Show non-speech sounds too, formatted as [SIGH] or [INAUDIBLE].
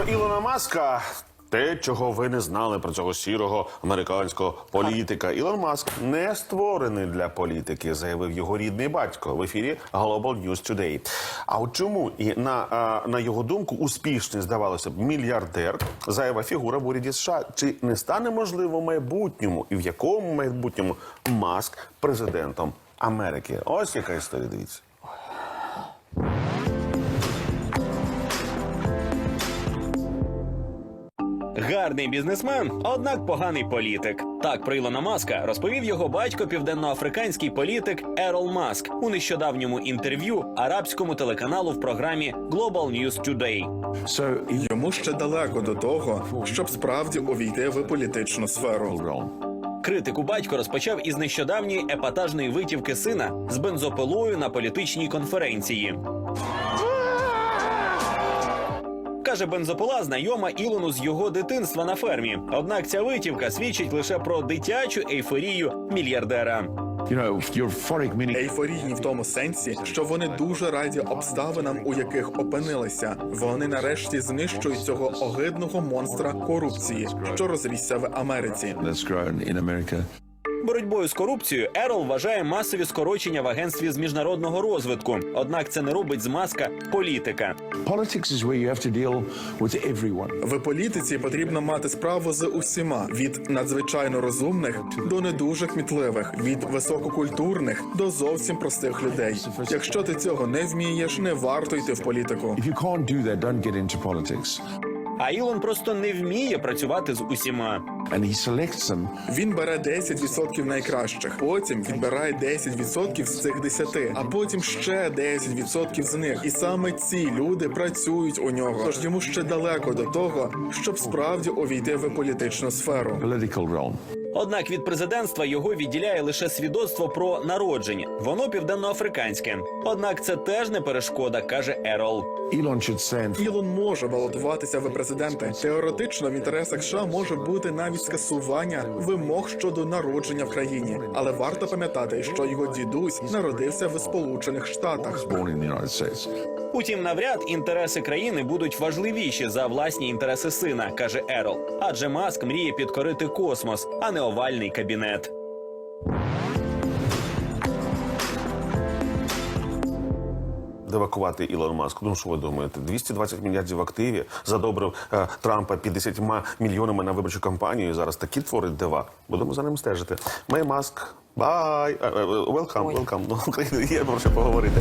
Про Ілона Маска. Те, чого ви не знали про цього сірого американського політика. Ілон Маск не створений для політики, заявив його рідний батько в ефірі Global News Today. А от чому і на, а, на його думку успішний, здавалося б, мільярдер, заява фігура в уряді США? Чи не стане можливо в майбутньому і в якому майбутньому Маск президентом Америки? Ось яка історія. Дивіться. Гарний бізнесмен, однак поганий політик. Так про Ілона Маска розповів його батько, південноафриканський політик Ерол Маск у нещодавньому інтерв'ю арабському телеканалу в програмі Global News Today. Йому ще далеко до того, щоб справді увійти в політичну сферу. Критику батько розпочав із нещодавньої епатажної витівки сина з бензопилою на політичній конференції. Каже, бензопила знайома Ілону з його дитинства на фермі. Однак ця витівка свідчить лише про дитячу ейфорію мільярдера. Ейфорійні в тому сенсі, що вони дуже раді обставинам, у яких опинилися. Вони нарешті знищують цього огидного монстра корупції, що розрісся в Америці. Боротьбою з корупцією Ерол вважає масові скорочення в агентстві з міжнародного розвитку. Однак це не робить з маска політика. В політиці потрібно мати справу з усіма від надзвичайно розумних до не дуже кмітливих, від висококультурних до зовсім простих людей. Якщо ти цього не вмієш, не варто йти в політику. А Ілон просто не вміє працювати з усіма. And he selects them. Він бере 10% найкращих, потім відбирає 10% з цих 10, а потім ще 10% з них. І саме ці люди працюють у нього. Тож йому ще далеко до того, щоб справді увійти в політичну сферу. Political realm. Однак від президентства його відділяє лише свідоцтво про народження. Воно південноафриканське. Однак це теж не перешкода, каже Ерол. Stand. Ілон може балотуватися в президенти. Теоретично в інтересах США може бути навіть скасування вимог щодо народження в країні. Але варто пам'ятати, що його дідусь народився в Сполучених Штатах. Утім, навряд інтереси країни будуть важливіші за власні інтереси сина, каже Ерол. Адже Маск мріє підкорити космос, а не овальний кабінет. Девакувати Ілон Маск. Ну що ви думаєте? 220 мільярдів в активі задобрив е, Трампа 50 мільйонами на виборчу кампанію. І зараз такі творить дива. Будемо за ним стежити. Мей Маск. Бай! Велкам, велкам. Ну, [LAUGHS] Україна є про що поговорити.